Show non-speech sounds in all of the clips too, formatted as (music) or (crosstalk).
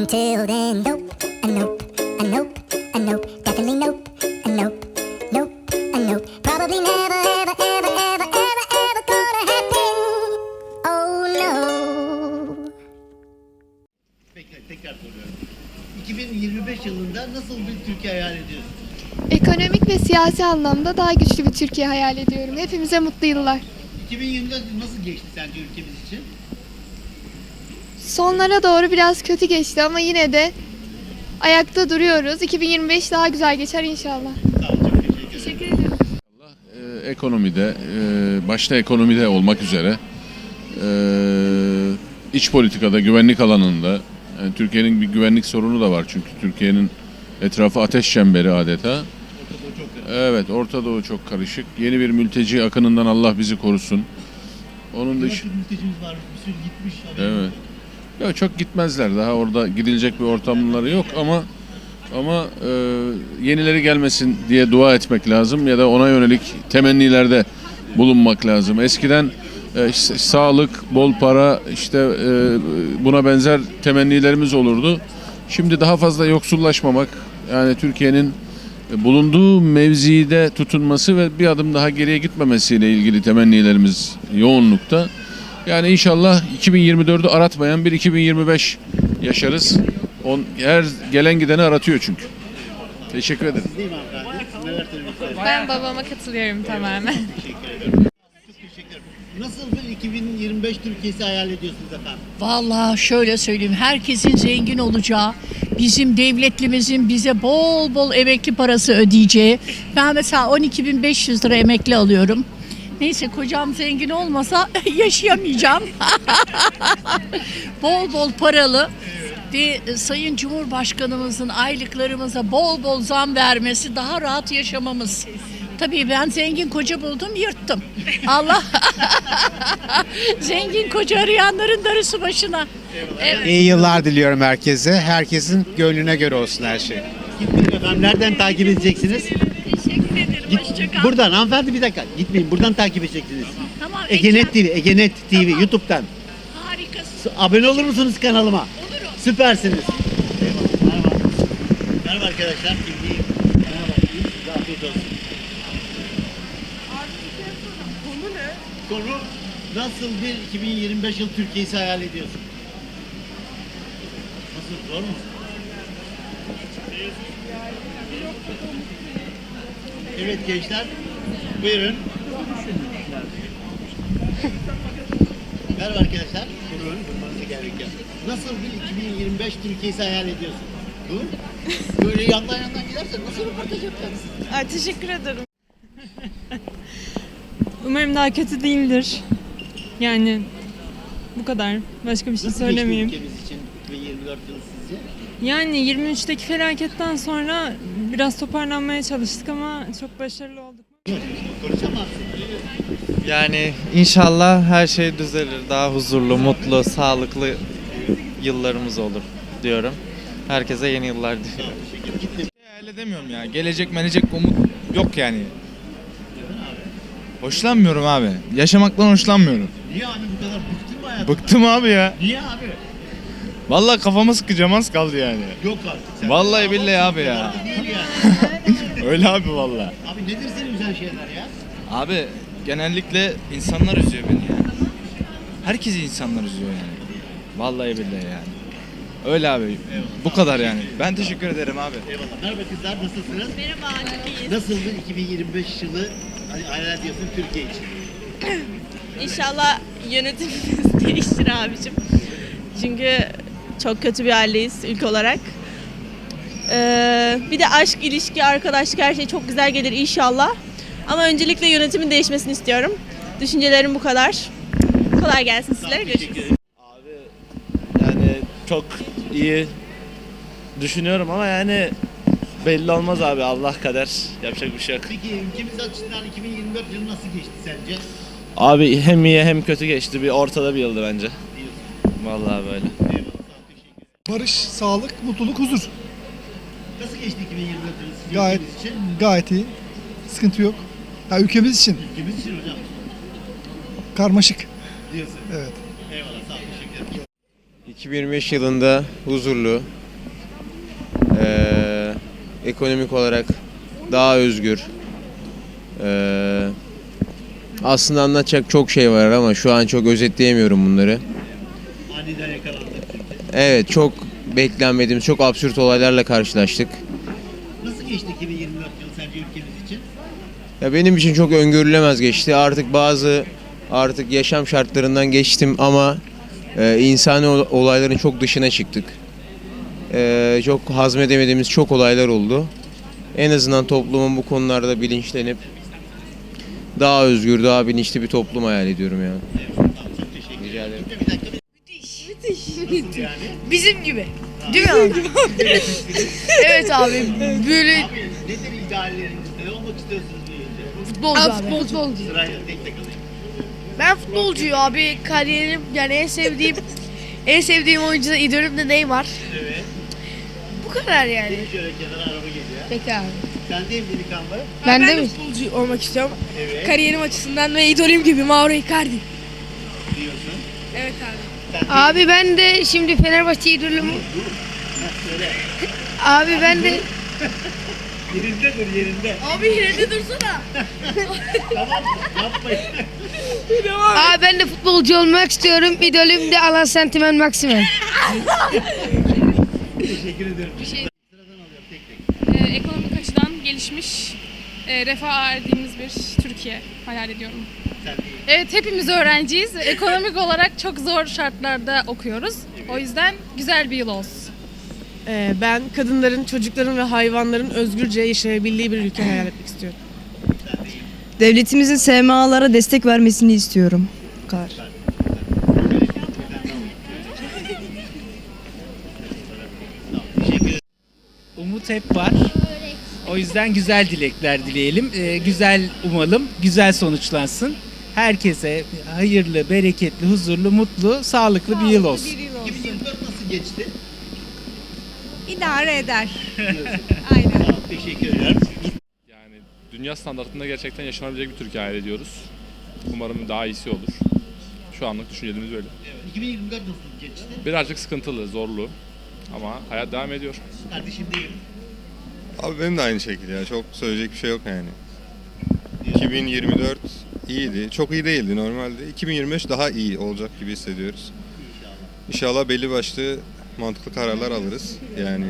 Until then, nope, a nope, a nope, a nope, definitely nope, a nope, nope, a nope. Probably never, ever, ever, ever, ever, ever gonna happen. Oh no. Peki tekrar soruyorum. 2025 yılında nasıl bir Türkiye hayal ediyorsun? Ekonomik ve siyasi anlamda daha güçlü bir Türkiye hayal ediyorum. Hepimize mutlu yıllar. 2024 nasıl geçti sence ülkemiz için? Sonlara doğru biraz kötü geçti ama yine de ayakta duruyoruz. 2025 daha güzel geçer inşallah. Teşekkür ederim. Ederim. Ee, ekonomide, e, başta ekonomide olmak üzere e, iç politikada, güvenlik alanında yani Türkiye'nin bir güvenlik sorunu da var çünkü Türkiye'nin etrafı ateş çemberi adeta. Evet, Orta Doğu çok karışık. Yeni bir mülteci akınından Allah bizi korusun. Onun dışı mültecimiz var, bir sürü gitmiş. Evet. Yok çok gitmezler. Daha orada gidilecek bir ortamları yok ama ama e, yenileri gelmesin diye dua etmek lazım ya da ona yönelik temennilerde bulunmak lazım. Eskiden e, s- sağlık, bol para işte e, buna benzer temennilerimiz olurdu. Şimdi daha fazla yoksullaşmamak yani Türkiye'nin bulunduğu mevzide tutunması ve bir adım daha geriye gitmemesiyle ilgili temennilerimiz yoğunlukta. Yani inşallah 2024'ü aratmayan bir 2025 yaşarız. On, her gelen gideni aratıyor çünkü. Teşekkür ederim. Ben babama katılıyorum tamamen. Nasıl bir 2025 Türkiye'si hayal ediyorsunuz efendim? Vallahi şöyle söyleyeyim herkesin zengin olacağı, bizim devletimizin bize bol bol emekli parası ödeyeceği. Ben mesela 12.500 lira emekli alıyorum. Neyse kocam zengin olmasa (laughs) yaşayamayacağım. bol bol paralı ve Sayın Cumhurbaşkanımızın aylıklarımıza bol bol zam vermesi daha rahat yaşamamız. Tabii ben zengin koca buldum yırttım. Allah (laughs) zengin koca arayanların darısı başına. Evet. İyi yıllar diliyorum herkese. Herkesin gönlüne göre olsun her şey. Efendim. Nereden takip edeceksiniz? Hoşçakal. buradan hanımefendi bir dakika. Gitmeyin. Buradan takip edeceksiniz. Tamam. Egenet TV, Egenet TV YouTube'dan. Harikasın. Abone olur musunuz kanalıma? Süpersiniz. Eyvallah. Merhaba. Merhaba arkadaşlar. Kimliğim. Merhaba. Size afiyet olsun. Konu ne? Konu nasıl bir 2025 yıl Türkiye'si hayal ediyorsun? Nasıl? Zor mu? Evet gençler. Buyurun. Merhaba arkadaşlar. Buyurun. Nasıl bir 2025 Türkiye'si hayal ediyorsun? Bu? Böyle yandan yandan gidersen nasıl röportaj yapacaksın? Ay, teşekkür ederim. Umarım daha kötü değildir. Yani bu kadar. Başka bir şey Nasıl söylemeyeyim. geçti ülkemiz için 2024 yılı sizce? Yani 23'teki felaketten sonra biraz toparlanmaya çalıştık ama çok başarılı olduk. Yani inşallah her şey düzelir. Daha huzurlu, mutlu, sağlıklı yıllarımız olur diyorum. Herkese yeni yıllar diliyorum. Hayal edemiyorum ya. Gelecek melecek umut yok yani. Hoşlanmıyorum abi. Yaşamaktan hoşlanmıyorum. Niye abi bu kadar bıktın mı hayatım? Bıktım abi ya. Niye abi? Vallahi kafamı sıkacağım az kaldı yani. Yok artık. Sen Vallahi billahi abi ya. Değil yani. (laughs) Öyle abi vallahi. abi nedir senin güzel şeyler ya? Abi genellikle insanlar üzüyor beni ya. Herkesi insanlar üzüyor yani. Vallahi billahi yani. Öyle abi. Bu kadar yani. Ben teşekkür ederim abi. Eyvallah. Merhaba kızlar nasılsınız? Merhaba çok iyiyiz. Nasıl bir 2025 yılı hani hayal ediyorsun Türkiye için? İnşallah yönetimimiz (laughs) değiştir abicim. Çünkü çok kötü bir haldeyiz ülke olarak. Ee, bir de aşk, ilişki, arkadaşlık her şey çok güzel gelir inşallah. Ama öncelikle yönetimin değişmesini istiyorum. Düşüncelerim bu kadar. Kolay gelsin sizlere. Görüşürüz. Yani çok iyi düşünüyorum ama yani belli olmaz abi Allah kader yapacak bir şey yok. Peki ülkemiz açısından 2024 yılı nasıl geçti sence? Abi hem iyi hem kötü geçti bir ortada bir yıldı bence. Vallahi böyle. Eyvallah. Sağ ol, teşekkür ederim. Barış, sağlık, mutluluk, huzur. Nasıl geçti 2024 yılı sizin Gayet ülkemiz için? gayet iyi. Sıkıntı yok. Ya ülkemiz için Ülkemiz için hocam karmaşık. diyorsun. Evet. Eyvallah sağ ol teşekkür ederim. 2025 yılında huzurlu, eee, ekonomik olarak daha özgür. eee, aslında anlatacak çok şey var ama şu an çok özetleyemiyorum bunları. Aniden yakalandık çünkü. Evet çok beklenmediğimiz, çok absürt olaylarla karşılaştık. Nasıl geçti 2024 yılı sence ülkemiz için? Ya benim için çok öngörülemez geçti. Artık bazı artık yaşam şartlarından geçtim ama e, insani ol- olayların çok dışına çıktık. E, çok hazmedemediğimiz çok olaylar oldu. En azından toplumun bu konularda bilinçlenip daha özgür, daha bilinçli bir toplum hayal ediyorum yani. Çok teşekkür Rica ederim. Bir dakika Nasıl yani? Bizim gibi. Değil mi abi? (laughs) evet abi. Böyle Abi nedir idealleriniz? Ne olmak istiyorsunuz büyüyünce? futbolcu abi. Futbolcu. Sırayla tek tek alayım. Ben futbolcuyum abi. Kariyerim yani en sevdiğim (laughs) en sevdiğim oyuncu da idolüm de Neymar. Evet. Bu kadar yani. Şöyle kenara araba geliyor. Peki abi. Sen değil mi delikanlı? Ben, de futbolcu olmak istiyorum. Evet. Kariyerim açısından ve idolüm gibi Mauro Icardi. Diyorsun. Evet abi. Abi ben de şimdi Fenerbahçe idolüm. Abi ben de (laughs) Yerinde dur yerinde. Abi yerinde dursana. (laughs) Tamam yapmayın. Abi ben de futbolcu olmak istiyorum. İdolüm de Alan Sentimen Maximen. (laughs) Teşekkür ederim. Bir şey Sıradan alıyorum tek tek. Ee, ekonomik açıdan gelişmiş, e, refah erdiğimiz bir Türkiye hayal ediyorum. Evet hepimiz öğrenciyiz. Ekonomik olarak çok zor şartlarda okuyoruz. O yüzden güzel bir yıl olsun. Ee, ben kadınların, çocukların ve hayvanların özgürce yaşayabildiği bir ülke hayal etmek istiyorum. Devletimizin SMA'lara destek vermesini istiyorum. Bu kadar. Teşekkür ederim. Umut hep var. O yüzden güzel dilekler dileyelim. Ee, güzel umalım, güzel sonuçlansın. Herkese hayırlı, bereketli, huzurlu, mutlu, sağlıklı bir yıl olsun. 2024 nasıl geçti? İdare eder. (laughs) Aynen. Tamam, teşekkür ederim. Yani dünya standartında gerçekten yaşanabilecek bir Türkiye hayal ediyoruz. Umarım daha iyisi olur. Şu anlık düşüncelerimiz böyle. Evet, 2024 nasıl geçti? Birazcık sıkıntılı, zorlu ama hayat devam ediyor. Kardeşim değil. Abi benim de aynı şekilde ya. Çok söyleyecek bir şey yok yani. 2024 iyiydi. Çok iyi değildi normalde. 2025 daha iyi olacak gibi hissediyoruz. İnşallah belli başlı mantıklı kararlar alırız. Yani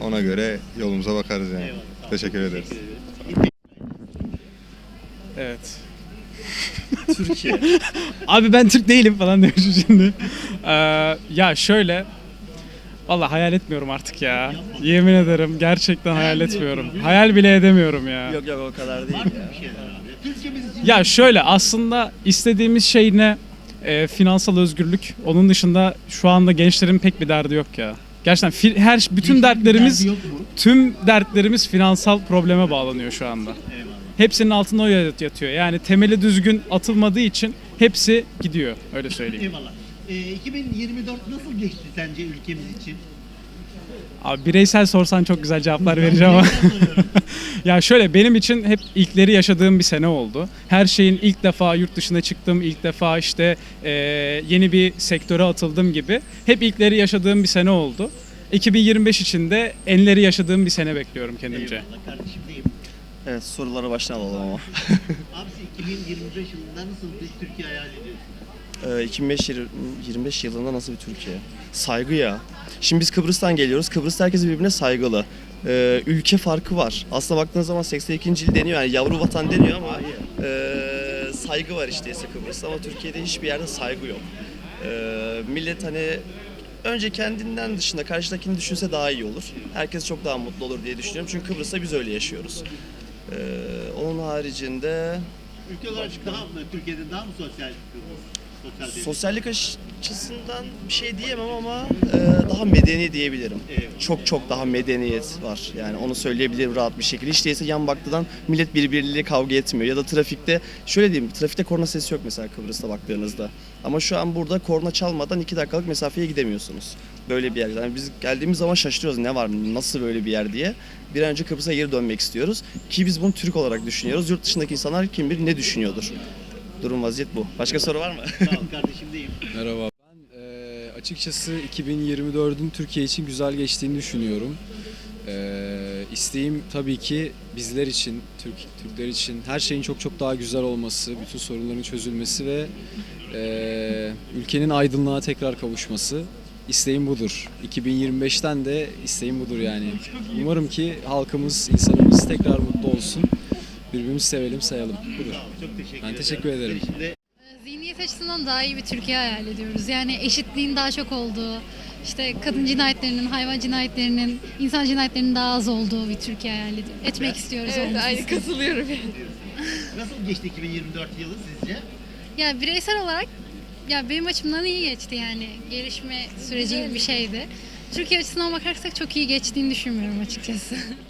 ona göre yolumuza bakarız yani. Teşekkür ederiz. Evet. (laughs) Türkiye. Abi ben Türk değilim falan demişim şimdi. Ee, ya şöyle Valla hayal etmiyorum artık ya. Yemin ederim gerçekten hayal etmiyorum. Hayal bile edemiyorum ya. Yok yok o kadar değil Var Ya şöyle aslında istediğimiz şey ne? Ee, finansal özgürlük. Onun dışında şu anda gençlerin pek bir derdi yok ya. Gerçekten fi- her bütün Gençlerin bir dertlerimiz derdi yok mu? tüm dertlerimiz finansal probleme bağlanıyor şu anda. Hepsinin altında o yat- yatıyor. Yani temeli düzgün atılmadığı için hepsi gidiyor öyle söyleyeyim. Eyvallah. Ee, 2024 nasıl geçti sence ülkemiz için? Abi bireysel sorsan çok güzel cevaplar vereceğim ama. Soruyorum. (laughs) ya şöyle benim için hep ilkleri yaşadığım bir sene oldu. Her şeyin ilk defa yurt dışına çıktım, ilk defa işte eee, yeni bir sektöre atıldım gibi. Hep ilkleri yaşadığım bir sene oldu. 2025 için de enleri yaşadığım bir sene bekliyorum kendimce. Eyvallah kardeşim değil. Evet soruları baştan alalım ama. (laughs) Abisi 2025 yılında nasıl bir Türkiye hayal ediyorsun? Ee, 2025 yıl- 25 yılında nasıl bir Türkiye? Saygı ya. Şimdi biz Kıbrıs'tan geliyoruz. Kıbrıs'ta herkes birbirine saygılı. Ee, ülke farkı var. Aslında baktığınız zaman 82. il deniyor yani yavru vatan deniyor ama e, saygı var işte ise Kıbrıs'ta ama Türkiye'de hiçbir yerde saygı yok. Ee, millet hani önce kendinden dışında karşıdakini düşünse daha iyi olur. Herkes çok daha mutlu olur diye düşünüyorum. Çünkü Kıbrıs'ta biz öyle yaşıyoruz. Ee, onun haricinde Ülke olarak daha mı, Türkiye'de daha mı sosyal devlet? Sosyallik açısından bir şey diyemem ama e, daha medeni diyebilirim. Çok çok daha medeniyet var. Yani onu söyleyebilirim rahat bir şekilde. Hiç değilse yan baktıdan millet birbiriyle kavga etmiyor. Ya da trafikte şöyle diyeyim trafikte korna sesi yok mesela Kıbrıs'ta baktığınızda. Ama şu an burada korna çalmadan iki dakikalık mesafeye gidemiyorsunuz. Böyle bir yer. Yani biz geldiğimiz zaman şaşırıyoruz ne var nasıl böyle bir yer diye. Bir an önce Kıbrıs'a geri dönmek istiyoruz. Ki biz bunu Türk olarak düşünüyoruz. Yurt dışındaki insanlar kim bilir ne düşünüyordur. Durum vaziyet bu. Başka soru var mı? Sağ ol kardeşim değil. Merhaba. Açıkçası 2024'ün Türkiye için güzel geçtiğini düşünüyorum. Ee, isteğim tabii ki bizler için, Türk Türkler için her şeyin çok çok daha güzel olması, bütün sorunların çözülmesi ve e, ülkenin aydınlığa tekrar kavuşması. İsteğim budur. 2025'ten de isteğim budur yani. Umarım ki halkımız, insanımız tekrar mutlu olsun. Birbirimizi sevelim, sayalım. Budur. Çok teşekkür Ben teşekkür ederim. Açısından daha iyi bir Türkiye hayal ediyoruz. Yani eşitliğin daha çok olduğu, işte kadın cinayetlerinin, hayvan cinayetlerinin, insan cinayetlerinin daha az olduğu bir Türkiye hayal ediyoruz. Etmek istiyoruz. Evet olmasını aynı katılıyorum. (laughs) nasıl geçti 2024 yılı sizce? Ya bireysel olarak ya benim açımdan iyi geçti yani. Gelişme süreci gibi bir şeydi. Türkiye açısından bakarsak çok iyi geçtiğini düşünmüyorum açıkçası. (laughs)